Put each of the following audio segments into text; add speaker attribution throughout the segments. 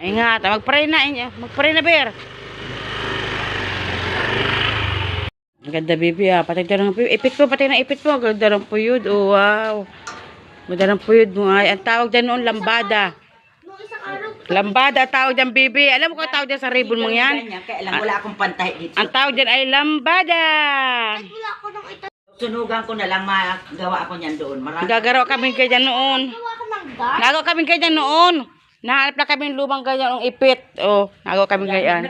Speaker 1: Ingat, mag-pray na. inyo. Mag-pray na, Bear. Ang ganda, baby, ah. Patay ng puyod. Ipit mo, patay ng ipit mo. Ganda ng puyod. Oh, wow. Ganda ng puyod mo. Ay, ang tawag dyan noon, lambada.
Speaker 2: Nung isang araw,
Speaker 1: Lambada, tawag dyan, baby. Alam mo kung ang tawag dyan sa ribbon mo yan?
Speaker 3: Kaya lang wala akong pantay dito.
Speaker 1: Ang tawag dyan ay lambada.
Speaker 2: wala ko nang ito.
Speaker 3: Sunugan ko na lang magawa ako niyan doon. Marami.
Speaker 1: Gagaraw kami kay dyan noon.
Speaker 2: Gawa ko ng gas.
Speaker 1: Nagawa kami kay dyan noon. Nahanap na kami ng lumang ganyan ng ipit. Oh, nagawa kami ganyan.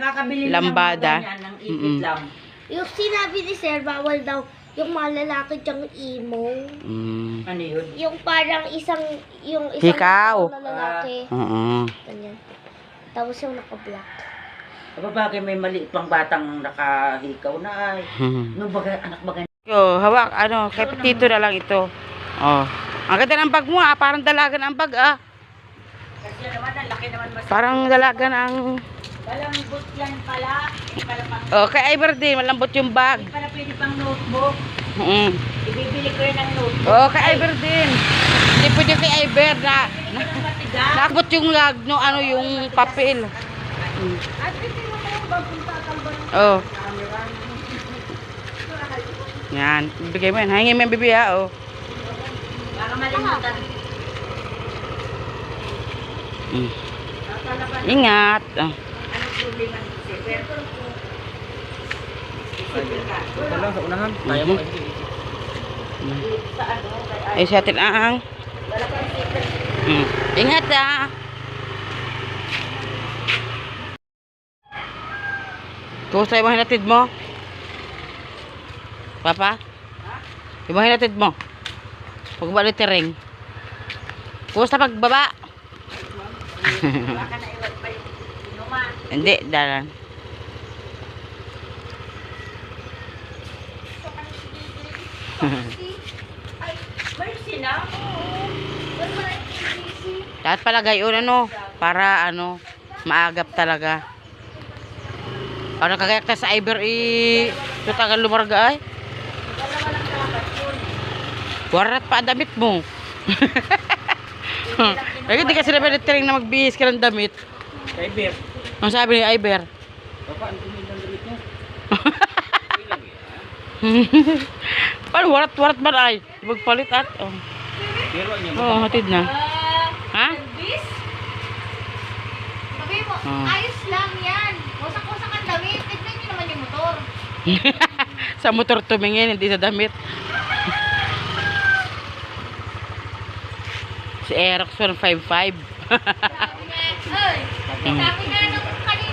Speaker 1: Lambada.
Speaker 3: ipit
Speaker 1: Mm-mm.
Speaker 3: lang.
Speaker 2: Yung sinabi ni Sir, bawal daw yung mga lalaki diyang emo.
Speaker 1: Mm.
Speaker 3: Ano yun?
Speaker 2: Yung parang isang, yung isang
Speaker 1: Hikaw.
Speaker 2: na lalaki.
Speaker 1: Oo.
Speaker 2: Ganyan. Tapos yung naka-black.
Speaker 3: Kapag may maliit pang batang nakahikaw na ay. No baga, anak baga.
Speaker 1: Yo, hawak, ano, kay Tito na lang ito. Oh. Ang ganda ng bag mo ah, parang dalagan ang bag ah. Parang dalagan ang...
Speaker 3: Kalambot yan pala. Hindi pala pang,
Speaker 1: kay Iver din, malambot yung bag.
Speaker 3: hindi pala pwede pang notebook.
Speaker 1: Mm.
Speaker 3: Ibibili ko yun ng notebook.
Speaker 1: Oh, kay Iver din. Hindi pwede kay Iver na... na nakabot yung lag, no, ano, yung papel.
Speaker 2: Na tatalban.
Speaker 1: Oh. Yan, bigay mo yan. Hangin mo yung bibi ha, oh.
Speaker 3: Baka malimutan.
Speaker 1: Mm. Ingat. Oh.
Speaker 3: Anong problema ni Sir?
Speaker 4: Wala sa unahan. Kaya mo.
Speaker 3: Sa ano? Kay
Speaker 1: Ay, sa atin ang. Mm. Ingat ah. Kumusta yung hinatid mo? Papa? Yung hinatid mo? Pagbaba ng tiring. Kumusta pagbaba?
Speaker 3: Baka na iwan pa yung inuman.
Speaker 1: Hindi, dalan.
Speaker 3: Ay, mercy na.
Speaker 1: Dapat pala gayon ano, para ano, maagap talaga. Ano kagayak ta sa Iber i tutagal lumarga ay? Warat pa damit mo. Lagi di kasi naman tiring na magbihis ka ng damit.
Speaker 4: Kay Bear.
Speaker 1: Ang sabi ni Iber.
Speaker 4: Papa, ang tumid ng damit niya.
Speaker 1: Paano warat-warat man ay? Magpalit at. Oh,
Speaker 4: Pero niya.
Speaker 1: oh hatid na. Ha?
Speaker 2: Bis? Sabi mo,
Speaker 1: Ah.
Speaker 2: ayos lang yan. Wasak-wasak ang damit. Tignan niyo naman yung motor.
Speaker 1: sa motor tumingin, hindi sa damit. si Aerox 155.
Speaker 2: Sabi nga, ay, sabi nga nung